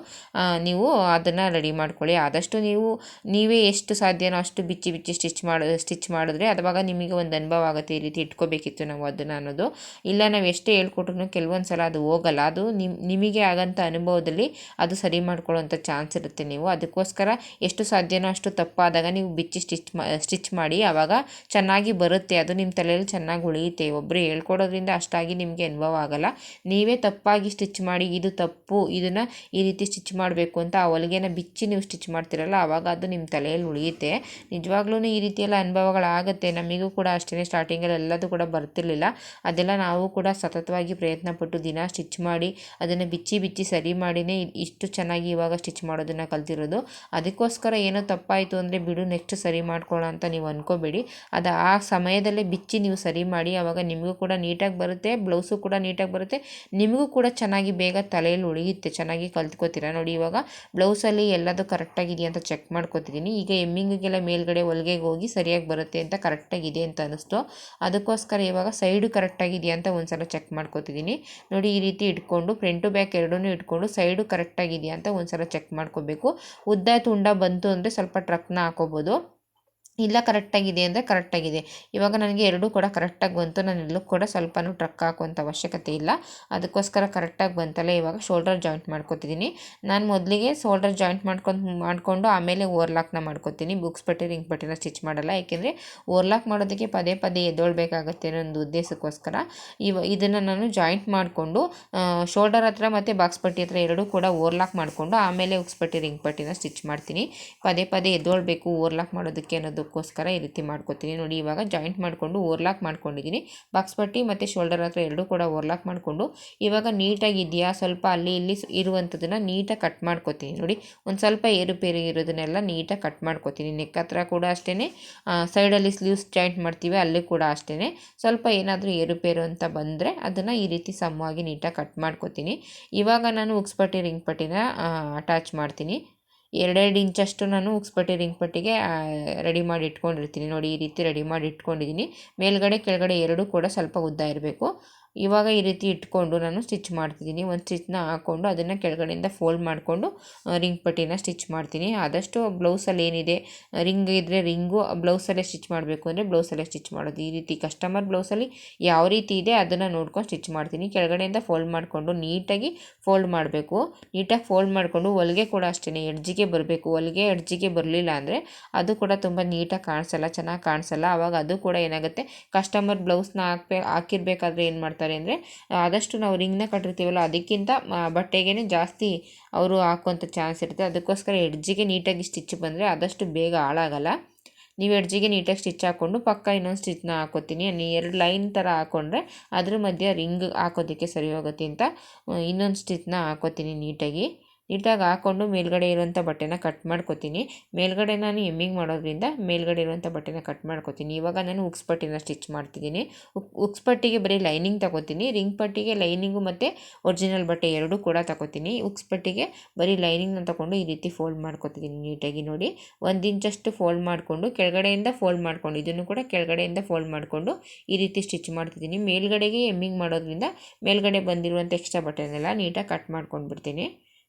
ನೀವು ಅದನ್ನು ರೆಡಿ ಮಾಡ್ಕೊಳ್ಳಿ. ಆದಷ್ಟು ನೀವು, ನೀವೇ ಎಷ್ಟು ಸಾಧ್ಯನೋ ಅಷ್ಟು ಬಿಚ್ಚಿ ಬಿಚ್ಚಿ ಸ್ಟಿಚ್ ಮಾಡಿ ಸ್ಟಿಚ್ ಮಾಡಿದ್ರೆ ಅದವಾಗ ನಿಮಗೆ ಒಂದು ಅನುಭವ ಆಗುತ್ತೆ ಈ ರೀತಿ ಇಟ್ಕೋಬೇಕಿತ್ತು ನಾವು ಅದನ್ನು ಅನ್ನೋದು. ಇಲ್ಲ, ನಾವು ಎಷ್ಟೇ ಹೇಳ್ಕೊಟ್ರು ಕೆಲವೊಂದು ಸಲ ಅದು ಹೋಗಲ್ಲ. ಅದು ನಿಮ್ಮ ನಿಮಗೆ ಆಗಂಥ ಅನುಭವದಲ್ಲಿ ಅದು ಸರಿ ಮಾಡ್ಕೊಳ್ಳೋಂಥ ಚಾನ್ಸ್ ಇರುತ್ತೆ ನೀವು. ಅದಕ್ಕೋಸ್ಕರ ಎಷ್ಟು ಸಾಧ್ಯನೋ ಅಷ್ಟು ತಪ್ಪಾದಾಗ ನೀವು ಬಿಚ್ಚಿ ಸ್ಟಿಚ್ ಮಾ ಸ್ಟಿಚ್ ಮಾಡಿ ಆವಾಗ ಚೆನ್ನಾಗಿ ಬರುತ್ತೆ. ಅದು ನಿಮ್ಮ ತಲೆಯಲ್ಲಿ ಚೆನ್ನಾಗಿ ಉಳಿಯುತ್ತೆ. ಒಬ್ಬರು ಹೇಳ್ಕೊಡೋದ್ರಿಂದ ಅಷ್ಟಾಗಿ ನಿಮಗೆ ಅನುಭವ ಆಗೋಲ್ಲ. ನೀವೇ ತಪ್ಪಾಗಿ ಸ್ಟಿಚ್ ಮಾಡಿ, ಇದು ತಪ್ಪು, ಇದನ್ನು ಈ ರೀತಿ ಸ್ಟಿಚ್ ಮಾಡಬೇಕು ಅಂತ ಆ ಹೊಲಿಗೆನ ಬಿಚ್ಚಿ ನೀವು ಸ್ಟಿಚ್ ಮಾಡ್ತಿರಲ್ಲ ಆವಾಗ ಅದು ನಿಮ್ಮ ತಲೆಯಲ್ಲಿ ಉಳಿಯುತ್ತೆ. ನಿಜವಾಗ್ಲೂ ಈ ರೀತಿಯೆಲ್ಲ ಅನುಭವಗಳಾಗುತ್ತೆ. ನಮಗೂ ಕೂಡ ಅಷ್ಟೇ ಸ್ಟಾರ್ಟಿಂಗಲ್ಲಿ ಎಲ್ಲದೂ ಕೂಡ ಬರ್ತಿರಲಿಲ್ಲ. ಅದೆಲ್ಲ ನಾವು ಕೂಡ ಸತತವಾಗಿ ಪ್ರಯತ್ನ ಪಟ್ಟು ದಿನ ಸ್ಟಿಚ್ ಮಾಡಿ, ಅದನ್ನು ಬಿಚ್ಚಿ ಬಿಚ್ಚಿ ಸರಿ ಮಾಡಿನೇ ಇಷ್ಟು ಚೆನ್ನಾಗಿ ಇವಾಗ ಸ್ಟಿಚ್ ಮಾಡೋದನ್ನು ಕಲ್ತಿರೋದು. ಅದಕ್ಕೋಸ್ಕರ ಏನೋ ತಪ್ಪಾಯಿತು ಅಂದರೆ ಬಿಡು ನೆಕ್ಸ್ಟ್ ಸರಿ ಮಾಡ್ಕೊಳ್ಳೋ ಅಂತ ನೀವು ಅಂದ್ಕೋಬೇಡಿ ಅದು ಆ ಸಮಯದಲ್ಲೇ ಬಿಚ್ಚಿ ನೀವು ಸರಿ ಮಾಡಿ ಆವಾಗ ನಿಮಗೂ ಕೂಡ ನೀಟಾಗಿ ಬರುತ್ತೆ, ಬ್ಲೌಸು ಕೂಡ ನೀಟಾಗಿ ಬರುತ್ತೆ ನಿಮಗೂ ಕೂಡ ಚೆನ್ನಾಗಿ ಬೇಗ ತಲೆಯಲ್ಲಿ ಉಳಿಯುತ್ತೆ. ಚೆನ್ನಾಗಿ ಕಲ್ತ್ಕೋತೀರ ನೋಡಿ, ಇವಾಗ ಬ್ಲೌಸಲ್ಲಿ ಎಲ್ಲದೂ ಕರೆಕ್ಟಾಗಿದೆಯಾ ಅಂತ ಚೆಕ್ ಮಾಡ್ಕೋತಿದ್ದೀನಿ ಈಗ ಎಮ್ಮಿಂಗಿಗೆಲ್ಲ ಮೇಲ್ಗಡೆ ಹೊಲಿಗೆಗೆ ಹೋಗಿ ಸರಿಯಾಗಿ ಬರುತ್ತೆ ಅಂತ ಕರೆಕ್ಟಾಗಿದೆ ಅಂತ ಅನ್ನಿಸ್ತು ಅದಕ್ಕೋಸ್ಕರ ಇವಾಗ ಸೈಡು ಕರೆಕ್ಟಾಗಿದೆಯಾ ಅಂತ ಒಂದು ಸಲ ಚೆಕ್ ಮಾಡ್ಕೋತಿದ್ದೀನಿ ನೋಡಿ, ಈ ರೀತಿ ಇಟ್ಕೊಂಡು ಫ್ರಂಟು ಬ್ಯಾಕ್ ಎರಡೂ ಇಟ್ಕೊಂಡು ಸೈಡು ಕರೆಕ್ಟಾಗಿದೆಯಾ ಅಂತ ಒಂದು ಸಲ ಚೆಕ್ ಮಾಡ್ಕೋಬೇಕು. ಉದ್ದ ತುಂಡ ಬಂತು ಅಂದರೆ ಸ್ವಲ್ಪ ಟ್ರಕ್ನ ಹಾಕೋಬೋದು. ಇಲ್ಲ ಕರೆಕ್ಟಾಗಿದೆ ಅಂದರೆ ಕರೆಕ್ಟಾಗಿದೆ. ಇವಾಗ ನನಗೆ ಎರಡೂ ಕೂಡ ಕರೆಕ್ಟಾಗಿ ಬಂತು. ನಾನು ಎಲ್ಲೂ ಕೂಡ ಸ್ವಲ್ಪನೂ ಟ್ರಕ್ ಹಾಕುವಂಥ ಅವಶ್ಯಕತೆ ಇಲ್ಲ. ಅದಕ್ಕೋಸ್ಕರ ಕರೆಕ್ಟಾಗಿ ಬಂತಲ್ಲ ಇವಾಗ ಶೋಲ್ಡರ್ ಜಾಯಿಂಟ್ ಮಾಡ್ಕೊತಿದ್ದೀನಿ. ನಾನು ಮೊದಲಿಗೆ ಶೋಲ್ಡರ್ ಜಾಯಿಂಟ್ ಮಾಡ್ಕೊಂಡು ಮಾಡಿಕೊಂಡು ಆಮೇಲೆ ಓರ್ಲಾಕ್ನ ಮಾಡ್ಕೊತೀನಿ. ಬುಕ್ಸ್ ಪಟ್ಟಿ ರಿಂಗ್ ಪಟ್ಟಿನ ಸ್ಟಿಚ್ ಮಾಡಲ್ಲ. ಯಾಕೆಂದರೆ ಓರ್ಲಾಕ್ ಮಾಡೋದಕ್ಕೆ ಪದೇ ಪದೇ ಎದ್ದೊಳ್ಬೇಕಾಗತ್ತೆ ಅನ್ನೋ ಒಂದು ಉದ್ದೇಶಕ್ಕೋಸ್ಕರ. ಇವ ಇದನ್ನು ನಾನು ಜಾಯಿಂಟ್ ಮಾಡಿಕೊಂಡು ಶೋಲ್ಡರ್ ಹತ್ರ ಮತ್ತು ಬಾಕ್ಸ್ ಪಟ್ಟಿ ಹತ್ರ ಎರಡೂ ಕೂಡ ಓರ್ಲಾಕ್ ಮಾಡಿಕೊಂಡು ಆಮೇಲೆ ಉಕ್ಸ್ ಪಟ್ಟಿ ರಿಂಗ್ ಪಟ್ಟಿನ ಸ್ಟಿಚ್ ಮಾಡ್ತೀನಿ. ಪದೇ ಪದೇ ಎದ್ದೊಳ್ಬೇಕು ಓವರ್ಲಾಕ್ ಮಾಡೋದಕ್ಕೆ ಅನ್ನೋದು ಅದಕ್ಕೋಸ್ಕರ ಈ ರೀತಿ ಮಾಡ್ಕೊತೀನಿ. ನೋಡಿ, ಇವಾಗ ಜಾಯಿಂಟ್ ಮಾಡಿಕೊಂಡು ಓರ್ಲಾಕ್ ಮಾಡ್ಕೊಂಡಿದ್ದೀನಿ. ಬಾಕ್ಸ್ ಪಟ್ಟಿ ಮತ್ತು ಶೋಲ್ಡರ್ ಹತ್ರ ಎರಡೂ ಕೂಡ ಓರ್ಲಾಕ್ ಮಾಡಿಕೊಂಡು ಇವಾಗ ನೀಟಾಗಿ ಇದೆಯಾ? ಸ್ವಲ್ಪ ಅಲ್ಲಿ ಇಲ್ಲಿ ಇರುವಂಥದ್ದನ್ನು ನೀಟಾಗಿ ಕಟ್ ಮಾಡ್ಕೊತೀನಿ. ನೋಡಿ, ಒಂದು ಸ್ವಲ್ಪ ಏರುಪೇರು ಇರೋದನ್ನೆಲ್ಲ ನೀಟಾಗಿ ಕಟ್ ಮಾಡ್ಕೊತೀನಿ. ನೆಕ್ ಹತ್ರ ಕೂಡ ಅಷ್ಟೇ ಸೈಡಲ್ಲಿ ಸ್ಲೀವ್ಸ್ ಜಾಯಿಂಟ್ ಮಾಡ್ತೀವಿ, ಅಲ್ಲಿ ಕೂಡ ಅಷ್ಟೇ ಸ್ವಲ್ಪ ಏನಾದರೂ ಏರುಪೇರು ಅಂತ ಬಂದರೆ ಅದನ್ನು ಈ ರೀತಿ ಸಮವಾಗಿ ನೀಟಾಗಿ ಕಟ್ ಮಾಡ್ಕೊತೀನಿ. ಇವಾಗ ನಾನು ಉಕ್ಸ್ಪಟ್ಟಿ ರಿಂಗ್ ಪಟ್ಟಿನ ಅಟ್ಯಾಚ್ ಮಾಡ್ತೀನಿ. ಎರಡೆರಡು ಇಂಚಷ್ಟು ನಾನು ಉಕ್ಸ್ಪಟ್ಟಿ ರಿಂಗ್ ಪಟ್ಟಿಗೆ ರೆಡಿ ಮಾಡಿ ಇಟ್ಕೊಂಡಿರ್ತೀನಿ. ನೋಡಿ, ಈ ರೀತಿ ರೆಡಿ ಮಾಡಿ ಇಟ್ಕೊಂಡಿದ್ದೀನಿ. ಮೇಲ್ಗಡೆ, ಕೆಳಗಡೆ ಎರಡೂ ಕೂಡ ಸ್ವಲ್ಪ ಉದ್ದ ಇರಬೇಕು. ಇವಾಗ ಈ ರೀತಿ ಇಟ್ಕೊಂಡು ನಾನು ಸ್ಟಿಚ್ ಮಾಡ್ತಿದ್ದೀನಿ. ಒಂದು ಸ್ಟಿಚ್ನ ಹಾಕ್ಕೊಂಡು ಅದನ್ನು ಕೆಳಗಡೆಯಿಂದ ಫೋಲ್ಡ್ ಮಾಡಿಕೊಂಡು ರಿಂಗ್ ಪಟ್ಟಿನ ಸ್ಟಿಚ್ ಮಾಡ್ತೀನಿ. ಆದಷ್ಟು ಬ್ಲೌಸಲ್ಲಿ ಏನಿದೆ ರಿಂಗ್ ಇದ್ದರೆ ರಿಂಗು, ಬ್ಲೌಸಲ್ಲೇ ಸ್ಟಿಚ್ ಮಾಡಬೇಕು ಅಂದರೆ ಬ್ಲೌಸಲ್ಲೇ ಸ್ಟಿಚ್ ಮಾಡೋದು. ಈ ರೀತಿ ಕಸ್ಟಮರ್ ಬ್ಲೌಸಲ್ಲಿ ಯಾವ ರೀತಿ ಇದೆ ಅದನ್ನು ನೋಡ್ಕೊಂಡು ಸ್ಟಿಚ್ ಮಾಡ್ತೀನಿ. ಕೆಳಗಡೆಯಿಂದ ಫೋಲ್ಡ್ ಮಾಡಿಕೊಂಡು ನೀಟಾಗಿ ಫೋಲ್ಡ್ ಮಾಡಬೇಕು. ನೀಟಾಗಿ ಫೋಲ್ಡ್ ಮಾಡಿಕೊಂಡು ಹೊಲಿಗೆ ಕೂಡ ಅಷ್ಟೇ ಎಡ್ಜಿಗೆ ಬರಬೇಕು. ಹೊಲಿಗೆ ಎಡ್ಜಿಗೆ ಬರಲಿಲ್ಲ ಅಂದರೆ ಅದು ಕೂಡ ತುಂಬ ನೀಟಾಗಿ ಕಾಣಿಸಲ್ಲ, ಚೆನ್ನಾಗಿ ಕಾಣಿಸಲ್ಲ. ಆವಾಗ ಅದು ಕೂಡ ಏನಾಗುತ್ತೆ, ಕಸ್ಟಮರ್ ಬ್ಲೌಸ್ನ ಹಾಕ್ಬೇಕು ಹಾಕಿರ್ಬೇಕಾದ್ರೆ ಏನು ಮಾಡ್ತಾರೆ ಮಾಡ್ತಾರೆ ಅಂದರೆ ಆದಷ್ಟು ನಾವು ರಿಂಗ್ನ ಕಟ್ಟಿರ್ತೀವಲ್ಲ, ಅದಕ್ಕಿಂತ ಬಟ್ಟೆಗೇ ಜಾಸ್ತಿ ಅವರು ಹಾಕುವಂಥ ಚಾನ್ಸ್ ಇರುತ್ತೆ. ಅದಕ್ಕೋಸ್ಕರ ಎಡ್ಜಿಗೆ ನೀಟಾಗಿ ಸ್ಟಿಚ್ ಬಂದರೆ ಆದಷ್ಟು ಬೇಗ ಹಾಳಾಗಲ್ಲ. ನೀವು ಎಡ್ಜಿಗೆ ನೀಟಾಗಿ ಸ್ಟಿಚ್ ಹಾಕ್ಕೊಂಡು ಪಕ್ಕ ಇನ್ನೊಂದು ಸ್ಟಿಚ್ನ ಹಾಕೋತೀನಿ. ಎರಡು ಲೈನ್ ಥರ ಹಾಕ್ಕೊಂಡ್ರೆ ಅದ್ರ ಮಧ್ಯೆ ರಿಂಗ್ ಹಾಕೋದಕ್ಕೆ ಸರಿ ಹೋಗುತ್ತೆ ಅಂತ ಇನ್ನೊಂದು ಸ್ಟಿಚ್ನ ಹಾಕೋತೀನಿ ನೀಟಾಗಿ ನೀಟಾಗಿ ಹಾಕ್ಕೊಂಡು ಮೇಲ್ಗಡೆ ಇರುವಂಥ ಬಟ್ಟೆನ ಕಟ್ ಮಾಡ್ಕೊತೀನಿ. ಮೇಲ್ಗಡೆ ನಾನು ಎಮ್ಮಿಂಗ್ ಮಾಡೋದ್ರಿಂದ ಮೇಲ್ಗಡೆ ಇರುವಂಥ ಬಟ್ಟೆನ ಕಟ್ ಮಾಡ್ಕೊತೀನಿ. ಇವಾಗ ನಾನು ಉಕ್ಸ್ ಪಟ್ಟಿನ ಸ್ಟಿಚ್ ಮಾಡ್ತಿದ್ದೀನಿ. ಉಕ್ ಉಕ್ಸ್ ಪಟ್ಟಿಗೆ ಬರೀ ಲೈನಿಂಗ್ ತಗೋತೀನಿ. ರಿಂಗ್ ಪಟ್ಟಿಗೆ ಲೈನಿಂಗು ಮತ್ತು ಒರಿಜಿನಲ್ ಬಟ್ಟೆ ಎರಡೂ ಕೂಡ ತಗೋತೀನಿ. ಉಕ್ಸ್ ಪಟ್ಟಿಗೆ ಬರೀ ಲೈನಿಂಗ್ನ ತಗೊಂಡು ಈ ರೀತಿ ಫೋಲ್ಡ್ ಮಾಡ್ಕೋತಿದ್ದೀನಿ ನೀಟಾಗಿ ನೋಡಿ. ಒಂದು ಇಂಚಷ್ಟು ಫೋಲ್ಡ್ ಮಾಡಿಕೊಂಡು ಕೆಳಗಡೆಯಿಂದ ಫೋಲ್ಡ್ ಮಾಡ್ಕೊಂಡು, ಇದನ್ನು ಕೂಡ ಕೆಳಗಡೆಯಿಂದ ಫೋಲ್ಡ್ ಮಾಡಿಕೊಂಡು ಈ ರೀತಿ ಸ್ಟಿಚ್ ಮಾಡ್ತಿದ್ದೀನಿ. ಮೇಲ್ಗಡೆಗೆ ಎಮ್ಮಿಂಗ್ ಮಾಡೋದ್ರಿಂದ ಮೇಲ್ಗಡೆ ಬಂದಿರುವಂಥ ಎಕ್ಸ್ಟ್ರಾ ಬಟ್ಟೆನೆಲ್ಲ ನೀಟಾಗಿ ಕಟ್ ಮಾಡ್ಕೊಂಡು ಬಿಡ್ತೀನಿ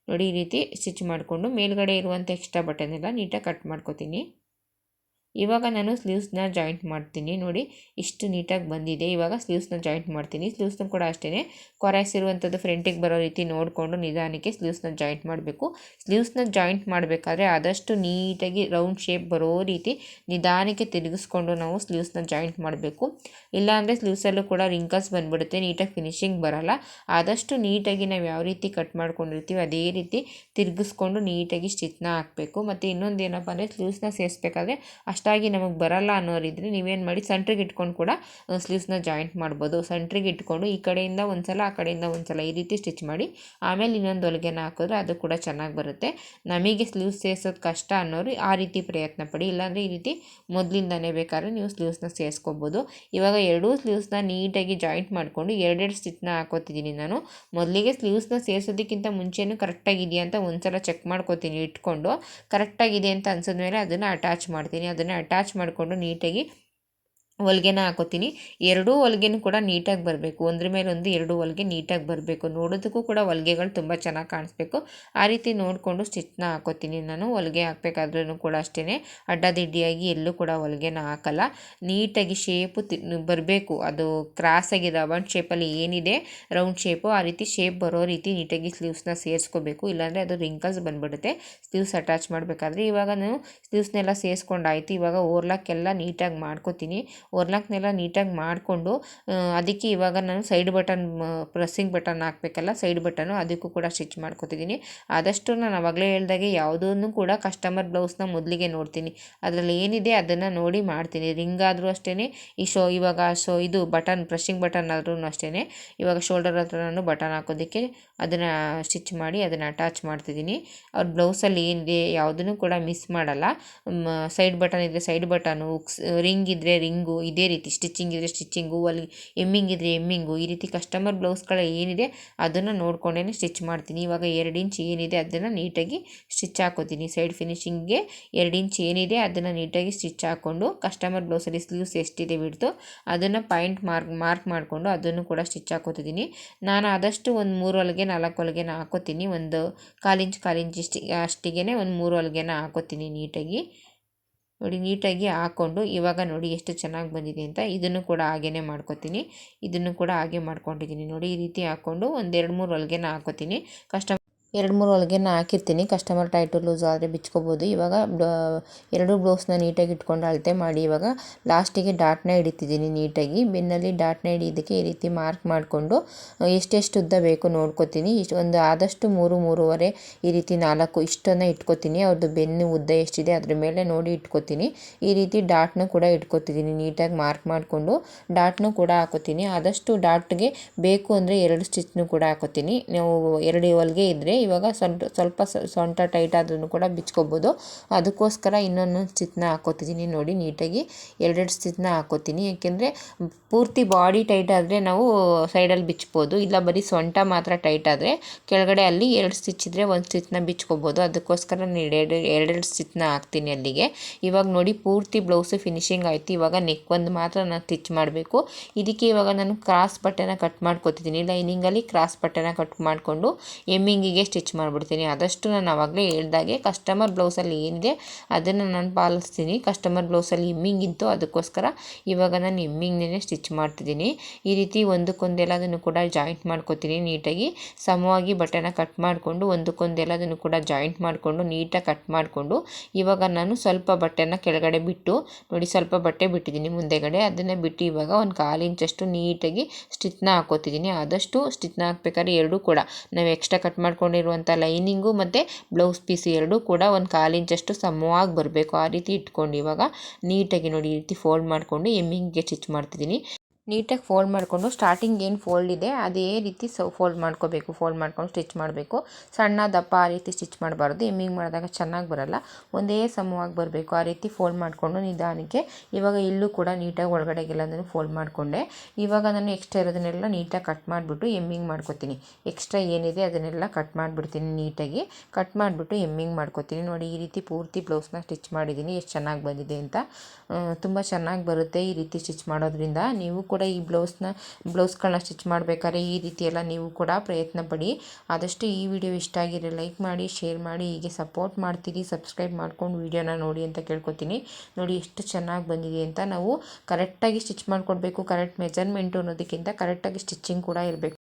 ನೋಡಿ ಈ ರೀತಿ ಸ್ಟಿಚ್ ಮಾಡಿಕೊಂಡು ಮೇಲ್ಗಡೆ ಇರುವಂಥ ಎಕ್ಸ್ಟ್ರಾ ಬಟನ್ನೆಲ್ಲ ನೀಟಾಗಿ ಕಟ್ ಮಾಡ್ಕೊತೀನಿ. ಇವಾಗ ನಾನು ಸ್ಲೀವ್ಸ್ನ ಜಾಯಿಂಟ್ ಮಾಡ್ತೀನಿ. ನೋಡಿ, ಇಷ್ಟು ನೀಟಾಗಿ ಬಂದಿದೆ. ಇವಾಗ ಸ್ಲೀವ್ಸ್ನ ಜಾಯಿಂಟ್ ಮಾಡ್ತೀನಿ. ಸ್ಲೀವ್ಸ್ನ ಕೂಡ ಅಷ್ಟೇ ಕೊರಾಯಿಸಿರುವಂಥದ್ದು ಫ್ರಂಟಿಗೆ ಬರೋ ರೀತಿ ನೋಡಿಕೊಂಡು ನಿಧಾನಕ್ಕೆ ಸ್ಲೀವ್ಸ್ನ ಜಾಯಿಂಟ್ ಮಾಡಬೇಕು. ಸ್ಲೀವ್ಸ್ನ ಜಾಯಿಂಟ್ ಮಾಡಬೇಕಾದ್ರೆ ಆದಷ್ಟು ನೀಟಾಗಿ ರೌಂಡ್ ಶೇಪ್ ಬರೋ ರೀತಿ ನಿಧಾನಕ್ಕೆ ತಿರುಗಿಸ್ಕೊಂಡು ನಾವು ಸ್ಲೀವ್ಸ್ನ ಜಾಯಿಂಟ್ ಮಾಡಬೇಕು. ಇಲ್ಲಾಂದರೆ ಸ್ಲೀವ್ಸಲ್ಲೂ ಕೂಡ ರಿಂಕಲ್ಸ್ ಬಂದುಬಿಡುತ್ತೆ. ನೀಟಾಗಿ ಫಿನಿಶಿಂಗ್ ಬರೋಲ್ಲ. ಆದಷ್ಟು ನೀಟಾಗಿ ನಾವು ಯಾವ ರೀತಿ ಕಟ್ ಮಾಡ್ಕೊಂಡಿರ್ತೀವಿ ಅದೇ ರೀತಿ ತಿರುಗಿಸ್ಕೊಂಡು ನೀಟಾಗಿ ಸ್ಟಿಚ್ನ ಹಾಕಬೇಕು. ಮತ್ತು ಇನ್ನೊಂದು ಏನಪ್ಪ ಅಂದರೆ ಸ್ಲೀವ್ಸ್ನ ಸೇರಿಸ್ಬೇಕಾದ್ರೆ ಅಷ್ಟು ಅಷ್ಟಾಗಿ ನಮಗೆ ಬರಲ್ಲ ಅನ್ನೋರಿದ್ರೆ ನೀವೇನು ಮಾಡಿ ಸೆಂಟ್ರಿಗೆ ಇಟ್ಕೊಂಡು ಕೂಡ ಸ್ಲೀವ್ಸ್ನ ಜಾಯಿಂಟ್ ಮಾಡ್ಬೋದು. ಸೆಂಟ್ರಿಗೆ ಇಟ್ಕೊಂಡು ಈ ಕಡೆಯಿಂದ ಒಂದು ಸಲ ಆ ಕಡೆಯಿಂದ ಒಂದು ಸಲ ಈ ರೀತಿ ಸ್ಟಿಚ್ ಮಾಡಿ, ಆಮೇಲೆ ಇನ್ನೊಂದು ಹೊಲಿಗೆನ ಹಾಕಿದ್ರೆ ಅದು ಕೂಡ ಚೆನ್ನಾಗಿ ಬರುತ್ತೆ. ನಮಗೆ ಸ್ಲೀವ್ಸ್ ಸೇರಿಸೋದು ಕಷ್ಟ ಅನ್ನೋರು ಆ ರೀತಿ ಪ್ರಯತ್ನ ಪಡಿ. ಇಲ್ಲಾಂದರೆ ಈ ರೀತಿ ಮೊದಲಿಂದನೇ ಬೇಕಾದ್ರೆ ನೀವು ಸ್ಲೀವ್ಸ್ನ ಸೇರಿಸ್ಕೋಬೋದು. ಇವಾಗ ಎರಡೂ ಸ್ಲೀವ್ಸ್ನ ನೀಟಾಗಿ ಜಾಯಿಂಟ್ ಮಾಡಿಕೊಂಡು ಎರಡೆರಡು ಸ್ಟಿಚ್ನ ಹಾಕೋತಿದ್ದೀನಿ ನಾನು. ಮೊದಲಿಗೆ ಸ್ಲೀವ್ಸ್ನ ಸೇರಿಸೋದಕ್ಕಿಂತ ಮುಂಚೆನೂ ಕರೆಕ್ಟಾಗಿದೆಯಾ ಅಂತ ಒಂದು ಸಲ ಚೆಕ್ ಮಾಡ್ಕೋತೀನಿ. ಇಟ್ಕೊಂಡು ಕರೆಕ್ಟಾಗಿದೆ ಅಂತ ಅನ್ಸಿದ್ಮೇಲೆ ಅದನ್ನು ಅಟ್ಯಾಚ್ ಮಾಡ್ತೀನಿ. ಅದನ್ನು ಅಟ್ಯಾಚ್ ಮಾಡಿಕೊಂಡು ನೀಟಾಗಿ ಹೊಲ್ಗೆನ ಹಾಕೋತೀನಿ. ಎರಡೂ ಹೊಲ್ಗೆನೂ ಕೂಡ ನೀಟಾಗಿ ಬರಬೇಕು. ಒಂದ್ರ ಮೇಲೆ ಒಂದು ಎರಡು ಹೊಲ್ಗೆ ನೀಟಾಗಿ ಬರಬೇಕು. ನೋಡೋದಕ್ಕೂ ಕೂಡ ಹೊಲ್ಗೆಗಳು ತುಂಬ ಚೆನ್ನಾಗಿ ಕಾಣಿಸ್ಬೇಕು. ಆ ರೀತಿ ನೋಡಿಕೊಂಡು ಸ್ಟಿಚ್ನ ಹಾಕೋತೀನಿ. ನಾನು ಹೊಲ್ಗೆ ಹಾಕ್ಬೇಕಾದ್ರೂ ಕೂಡ ಅಷ್ಟೇ ಅಡ್ಡದಿಡ್ಡಿಯಾಗಿ ಎಲ್ಲೂ ಕೂಡ ಹೊಲ್ಗೆನ ಹಾಕಲ್ಲ. ನೀಟಾಗಿ ಶೇಪು ಬರಬೇಕು. ಅದು ಕ್ರಾಸಾಗಿ ರೌಂಡ್ ಶೇಪಲ್ಲಿ ಏನಿದೆ, ರೌಂಡ್ ಶೇಪು, ಆ ರೀತಿ ಶೇಪ್ ಬರೋ ರೀತಿ ನೀಟಾಗಿ ಸ್ಲೀವ್ಸ್ನ ಸೇರಿಸ್ಕೋಬೇಕು. ಇಲ್ಲಾಂದರೆ ಅದು ರಿಂಕಲ್ಸ್ ಬಂದುಬಿಡುತ್ತೆ. ಸ್ಲೀವ್ಸ್ ಅಟ್ಯಾಚ್ ಮಾಡಬೇಕಾದ್ರೆ ಇವಾಗ ನಾನು ಸ್ಲೀವ್ಸ್ನೆಲ್ಲ ಸೇರಿಸ್ಕೊಂಡಾಯ್ತು ಇವಾಗ ಓರ್ಲಾಕೆಲ್ಲ ನೀಟಾಗಿ ಮಾಡ್ಕೋತೀನಿ. ಓರ್ಲಾಕ್ನೆಲ್ಲ ನೀಟಾಗಿ ಮಾಡಿಕೊಂಡು ಅದಕ್ಕೆ ಇವಾಗ ನಾನು ಸೈಡ್ ಬಟನ್ ಪ್ರೆಸ್ಸಿಂಗ್ ಬಟನ್ ಹಾಕಬೇಕಲ್ಲ, ಸೈಡ್ ಬಟನು ಅದಕ್ಕೂ ಕೂಡ ಸ್ಟಿಚ್ ಮಾಡ್ಕೊತಿದ್ದೀನಿ ಆದಷ್ಟು ನಾನು ಅವಾಗಲೇ ಹೇಳ್ದಾಗೆ ಯಾವುದನ್ನು ಕೂಡ ಕಸ್ಟಮರ್ ಬ್ಲೌಸ್ನ ಮೊದಲಿಗೆ ನೋಡ್ತೀನಿ. ಅದರಲ್ಲಿ ಏನಿದೆ ಅದನ್ನು ನೋಡಿ ಮಾಡ್ತೀನಿ. ರಿಂಗ್ ಆದರೂ ಅಷ್ಟೇ ಈ ಶೋ, ಇವಾಗ ಶೋ, ಇದು ಬಟನ್, ಪ್ರೆಸ್ಸಿಂಗ್ ಬಟನ್ ಆದ್ರೂ ಅಷ್ಟೇ ಇವಾಗ ಶೋಲ್ಡರ್ ಹತ್ರ ನಾನು ಬಟನ್ ಹಾಕೋದಕ್ಕೆ ಅದನ್ನು ಸ್ಟಿಚ್ ಮಾಡಿ ಅದನ್ನು ಅಟ್ಯಾಚ್ ಮಾಡ್ತಿದ್ದೀನಿ ಅವ್ರ ಬ್ಲೌಸಲ್ಲಿ ಏನಿದೆ ಯಾವುದನ್ನು ಕೂಡ ಮಿಸ್ ಮಾಡಲ್ಲ. ಸೈಡ್ ಬಟನ್ ಇದ್ದರೆ ಸೈಡ್ ಬಟನು ರಿಂಗ್ ಇದ್ದರೆ ರಿಂಗು ಇದೇ ರೀತಿ ಸ್ಟಿಚಿಂಗ್ ಇದ್ದರೆ ಸ್ಟಿಚಿಂಗು ಅಲ್ಲಿ ಎಮ್ಮಿಂಗ್ ಇದ್ದರೆ ಎಮ್ಮಿಂಗು, ಈ ರೀತಿ ಕಸ್ಟಮರ್ ಬ್ಲೌಸ್ಗಳ ಏನಿದೆ ಅದನ್ನು ನೋಡ್ಕೊಂಡೇ ಸ್ಟಿಚ್ ಮಾಡ್ತೀನಿ. ಇವಾಗ ಎರಡು ಇಂಚ್ ಏನಿದೆ ಅದನ್ನು ನೀಟಾಗಿ ಸ್ಟಿಚ್ ಹಾಕೋತೀನಿ. ಸೈಡ್ ಫಿನಿಶಿಂಗ್ಗೆ ಎರಡು ಇಂಚ್ ಏನಿದೆ ಅದನ್ನು ನೀಟಾಗಿ ಸ್ಟಿಚ್ ಹಾಕ್ಕೊಂಡು ಕಸ್ಟಮರ್ ಬ್ಲೌಸಲ್ಲಿ ಸ್ಲೀವ್ಸ್ ಎಷ್ಟಿದೆ ಬಿಡ್ತು ಅದನ್ನು ಪಾಯಿಂಟ್ ಮಾರ್ಕ್ ಮಾರ್ಕ್ ಮಾಡಿಕೊಂಡು ಅದನ್ನು ಕೂಡ ಸ್ಟಿಚ್ ಹಾಕೋತಿದ್ದೀನಿ. ನಾನು ಆದಷ್ಟು ಒಂದು ಮೂರು ಹೊಲಿಗೆ, ನಾಲ್ಕು ಹೊಲಿಗೆನ ಹಾಕೋತೀನಿ. ಒಂದು ಕಾಲಿಂಚ್ ಕಾಲಿಂಚ್ ಇಷ್ಟಿ ಅಷ್ಟಿಗೆ ಒಂದು ಮೂರು ಹೊಲಿಗೆನ ಹಾಕೋತೀನಿ ನೀಟಾಗಿ. ನೋಡಿ, ನೀಟಾಗಿ ಹಾಕ್ಕೊಂಡು ಇವಾಗ ನೋಡಿ ಎಷ್ಟು ಚೆನ್ನಾಗಿ ಬಂದಿದೆ ಅಂತ ಇದನ್ನು ಕೂಡ ಹಾಗೇ ಮಾಡ್ಕೊತೀನಿ. ಇದನ್ನು ಕೂಡ ಹಾಗೆ ಮಾಡ್ಕೊಂಡಿದ್ದೀನಿ. ನೋಡಿ, ಈ ರೀತಿ ಹಾಕ್ಕೊಂಡು ಒಂದೆರಡು ಮೂರು ಹೊಲಿಗೆನ ಹಾಕೋತೀನಿ. ಕಷ್ಟ ಎರಡು ಮೂರು ಹೊಲಿಗೆನ ಹಾಕಿರ್ತೀನಿ. ಕಸ್ಟಮರ್ ಟೈಟು ಲೂಸ್ ಆದರೆ ಬಿಚ್ಕೋಬೋದು. ಇವಾಗ ಎರಡು ಬ್ಲೌಸ್ನ ನೀಟಾಗಿ ಇಟ್ಕೊಂಡು ಅಳತೆ ಮಾಡಿ. ಇವಾಗ ಲಾಸ್ಟಿಗೆ ಡಾಟ್ನ ಹಿಡಿತಿದ್ದೀನಿ ನೀಟಾಗಿ. ಬೆನ್ನಲ್ಲಿ ಡಾಟ್ನ ಹಿಡಿಯೋದಕ್ಕೆ ಈ ರೀತಿ ಮಾರ್ಕ್ ಮಾಡಿಕೊಂಡು ಎಷ್ಟೆಷ್ಟು ಉದ್ದ ಬೇಕು ನೋಡ್ಕೊತೀನಿ. ಇಷ್ಟು ಒಂದು ಆದಷ್ಟು ಮೂರು, ಮೂರುವರೆ ಈ ರೀತಿ ನಾಲ್ಕು ಇಷ್ಟನ್ನು ಇಟ್ಕೋತೀನಿ. ಅವ್ರದ್ದು ಬೆನ್ನು ಉದ್ದ ಎಷ್ಟಿದೆ ಅದ್ರ ಮೇಲೆ ನೋಡಿ ಇಟ್ಕೋತೀನಿ. ಈ ರೀತಿ ಡಾಟ್ನ ಕೂಡ ಇಟ್ಕೋತಿದ್ದೀನಿ ನೀಟಾಗಿ ಮಾರ್ಕ್ ಮಾಡಿಕೊಂಡು. ಡಾಟ್ನು ಕೂಡ ಹಾಕೋತೀನಿ. ಆದಷ್ಟು ಡಾಟ್ಗೆ ಬೇಕು ಅಂದರೆ ಎರಡು ಸ್ಟಿಚ್ನು ಕೂಡ ಹಾಕೋತೀನಿ. ನಾವು ಎರಡು ಹೊಲಿಗೆ ಇದ್ದರೆ ಇವಾಗ ಸ್ವಲ್ಪ ಸ್ವಲ್ಪ ಸೊಂಟ ಟೈಟ್ ಆದ್ರೂ ಕೂಡ ಬಿಚ್ಕೋಬೋದು. ಅದಕ್ಕೋಸ್ಕರ ಇನ್ನೊಂದು ಸ್ಟಿಚ್ನ ಹಾಕೋತಿದ್ದೀನಿ ನೋಡಿ, ನೀಟಾಗಿ ಎರಡೆರಡು ಸ್ಟಿಚ್ನ ಹಾಕೋತೀನಿ. ಯಾಕೆಂದರೆ ಪೂರ್ತಿ ಬಾಡಿ ಟೈಟ್ ಆದರೆ ನಾವು ಸೈಡಲ್ಲಿ ಬಿಚ್ಬೋದು, ಇಲ್ಲ ಬರೀ ಸೊಂಟ ಮಾತ್ರ ಟೈಟ್ ಆದರೆ ಕೆಳಗಡೆ ಅಲ್ಲಿ ಎರಡು ಸ್ಟಿಚ್ ಇದ್ದರೆ ಒಂದು ಸ್ಟಿಚ್ನ ಬಿಚ್ಕೋಬೋದು. ಅದಕ್ಕೋಸ್ಕರ ಎರಡು ಎರಡೆರಡು ಸ್ಟಿಚ್ನ ಹಾಕ್ತೀನಿ ಅಲ್ಲಿಗೆ. ಇವಾಗ ನೋಡಿ, ಪೂರ್ತಿ ಬ್ಲೌಸು ಫಿನಿಶಿಂಗ್ ಆಯಿತು. ಇವಾಗ ನೆಕ್ ಒಂದು ಮಾತ್ರ ನಾನು ಸ್ಟಿಚ್ ಮಾಡಬೇಕು. ಇದಕ್ಕೆ ಇವಾಗ ನಾನು ಕ್ರಾಸ್ ಬಟ್ಟೆನ ಕಟ್ ಮಾಡ್ಕೋತಿದ್ದೀನಿ. ಲೈನಿಂಗಲ್ಲಿ ಕ್ರಾಸ್ ಬಟ್ಟೆನ ಕಟ್ ಮಾಡಿಕೊಂಡು ಎಮ್ಮಿಂಗಿಗೆ ಸ್ಟಿಚ್ ಮಾಡಿಬಿಡ್ತೀನಿ. ಆದಷ್ಟು ನಾನು ಆವಾಗಲೇ ಹೇಳ್ದಾಗೆ ಕಸ್ಟಮರ್ ಬ್ಲೌಸಲ್ಲಿ ಏನಿದೆ ಅದನ್ನು ನಾನು ಪಾಲಿಸ್ತೀನಿ. ಕಸ್ಟಮರ್ ಬ್ಲೌಸಲ್ಲಿ ಹಿಮ್ಮಿಂಗ್ ಇತ್ತು, ಅದಕ್ಕೋಸ್ಕರ ಇವಾಗ ನಾನು ಹಿಮ್ಮಿಂಗ್ನೇ ಸ್ಟಿಚ್ ಮಾಡ್ತಿದ್ದೀನಿ. ಈ ರೀತಿ ಒಂದಕ್ಕೊಂದೆಲ್ಲದನ್ನು ಕೂಡ ಜಾಯಿಂಟ್ ಮಾಡ್ಕೊತೀನಿ ನೀಟಾಗಿ. ಸಮವಾಗಿ ಬಟ್ಟೆನ ಕಟ್ ಮಾಡಿಕೊಂಡು ಒಂದಕ್ಕೊಂದೆಲ್ಲದನ್ನು ಕೂಡ ಜಾಯಿಂಟ್ ಮಾಡಿಕೊಂಡು ನೀಟಾಗಿ ಕಟ್ ಮಾಡಿಕೊಂಡು ಇವಾಗ ನಾನು ಸ್ವಲ್ಪ ಬಟ್ಟೆನ ಕೆಳಗಡೆ ಬಿಟ್ಟು, ನೋಡಿ ಸ್ವಲ್ಪ ಬಟ್ಟೆ ಬಿಟ್ಟಿದ್ದೀನಿ ಮುಂದೆಗಡೆ. ಅದನ್ನು ಬಿಟ್ಟು ಇವಾಗ ಒಂದು ಕಾಲು ಇಂಚಷ್ಟು ನೀಟಾಗಿ ಸ್ಟಿಚ್ನ ಹಾಕೋತಿದ್ದೀನಿ. ಆದಷ್ಟು ಸ್ಟಿಚ್ನ ಹಾಕ್ಬೇಕಾದ್ರೆ ಎರಡೂ ಕೂಡ. ನಾವು ಎಕ್ಸ್ಟ್ರಾ ಕಟ್ ಮಾಡ್ಕೊಂಡಿರೋ ಇರುವಂಥ ಲೈನಿಂಗು ಮತ್ತು ಬ್ಲೌಸ್ ಪೀಸ್ ಎರಡೂ ಕೂಡ ಒಂದು ಕಾಲು ಇಂಚಷ್ಟು ಸಮವಾಗಿ ಬರಬೇಕು. ಆ ರೀತಿ ಇಟ್ಕೊಂಡು ಇವಾಗ ನೀಟಾಗಿ ನೋಡಿ ಈ ರೀತಿ ಫೋಲ್ಡ್ ಮಾಡಿಕೊಂಡು ಎಮ್ಮಿಂಗ್ಗೆ ಸ್ಟಿಚ್ ಮಾಡ್ತಿದ್ದೀನಿ. ನೀಟಾಗಿ ಫೋಲ್ಡ್ ಮಾಡಿಕೊಂಡು ಸ್ಟಾರ್ಟಿಂಗ್ ಏನು ಫೋಲ್ಡ್ ಇದೆ, ಅದೇ ರೀತಿ ಸೊ, ಫೋಲ್ಡ್ ಮಾಡ್ಕೋಬೇಕು, ಫೋಲ್ಡ್ ಮಾಡ್ಕೊಂಡು ಸ್ಟಿಚ್ ಮಾಡಬೇಕು. ಸಣ್ಣ ದಪ್ಪ ಆ ರೀತಿ ಸ್ಟಿಚ್ ಮಾಡಬಾರ್ದು. ಎಮ್ಮಿಂಗ್ ಮಾಡಿದಾಗ ಚೆನ್ನಾಗಿ ಬರಲ್ಲ. ಒಂದೇ ಸಮವಾಗಿ ಬರಬೇಕು. ಆ ರೀತಿ ಫೋಲ್ಡ್ ಮಾಡಿಕೊಂಡು ನಿಧಾನಕ್ಕೆ. ಇವಾಗ ಇಲ್ಲೂ ಕೂಡ ನೀಟಾಗಿ ಒಳಗಡೆಗೆಲ್ಲದನ್ನು ಫೋಲ್ಡ್ ಮಾಡಿಕೊಂಡೆ. ಇವಾಗ ನಾನು ಎಕ್ಸ್ಟ್ರಾ ಇರೋದನ್ನೆಲ್ಲ ನೀಟಾಗಿ ಕಟ್ ಮಾಡಿಬಿಟ್ಟು ಎಮ್ಮಿಂಗ್ ಮಾಡ್ಕೋತೀನಿ. ಎಕ್ಸ್ಟ್ರಾ ಏನಿದೆ ಅದನ್ನೆಲ್ಲ ಕಟ್ ಮಾಡಿಬಿಡ್ತೀನಿ ನೀಟಾಗಿ. ಕಟ್ ಮಾಡಿಬಿಟ್ಟು ಎಮ್ಮಿಂಗ್ ಮಾಡ್ಕೋತೀನಿ. ನೋಡಿ, ಈ ರೀತಿ ಪೂರ್ತಿ ಬ್ಲೌಸ್ನ ಸ್ಟಿಚ್ ಮಾಡಿದ್ದೀನಿ. ಎಷ್ಟು ಚೆನ್ನಾಗಿ ಬಂದಿದೆ ಅಂತ. ತುಂಬ ಚೆನ್ನಾಗಿ ಬರುತ್ತೆ ಈ ರೀತಿ ಸ್ಟಿಚ್ ಮಾಡೋದ್ರಿಂದ. ನೀವು ಕೂಡ ಈ ಬ್ಲೌಸ್ನ, ಬ್ಲೌಸ್ಗಳನ್ನ ಸ್ಟಿಚ್ ಮಾಡಬೇಕಾದ್ರೆ ಈ ರೀತಿ ಎಲ್ಲ ನೀವು ಕೂಡ ಪ್ರಯತ್ನ ಪಡಿ ಆದಷ್ಟು ಈ ವಿಡಿಯೋ ಇಷ್ಟ ಆಗಿದೆ ಲೈಕ್ ಮಾಡಿ, ಶೇರ್ ಮಾಡಿ, ಹೀಗೆ ಸಪೋರ್ಟ್ ಮಾಡ್ತೀರಿ, ಸಬ್ಸ್ಕ್ರೈಬ್ ಮಾಡ್ಕೊಂಡು ವಿಡಿಯೋನ ನೋಡಿ ಅಂತ ಕೇಳ್ಕೊತೀನಿ. ನೋಡಿ ಎಷ್ಟು ಚೆನ್ನಾಗಿ ಬಂದಿದೆ ಅಂತ ನಾವು ಕರೆಕ್ಟಾಗಿ ಸ್ಟಿಚ್ ಮಾಡಿಕೊಡ್ಬೇಕು, ಕರೆಕ್ಟ್ ಮೆಜರ್ಮೆಂಟು ಅನ್ನೋದಕ್ಕಿಂತ ಕರೆಕ್ಟಾಗಿ ಸ್ಟಿಚ್ಚಿಂಗ್ ಕೂಡ ಇರಬೇಕು.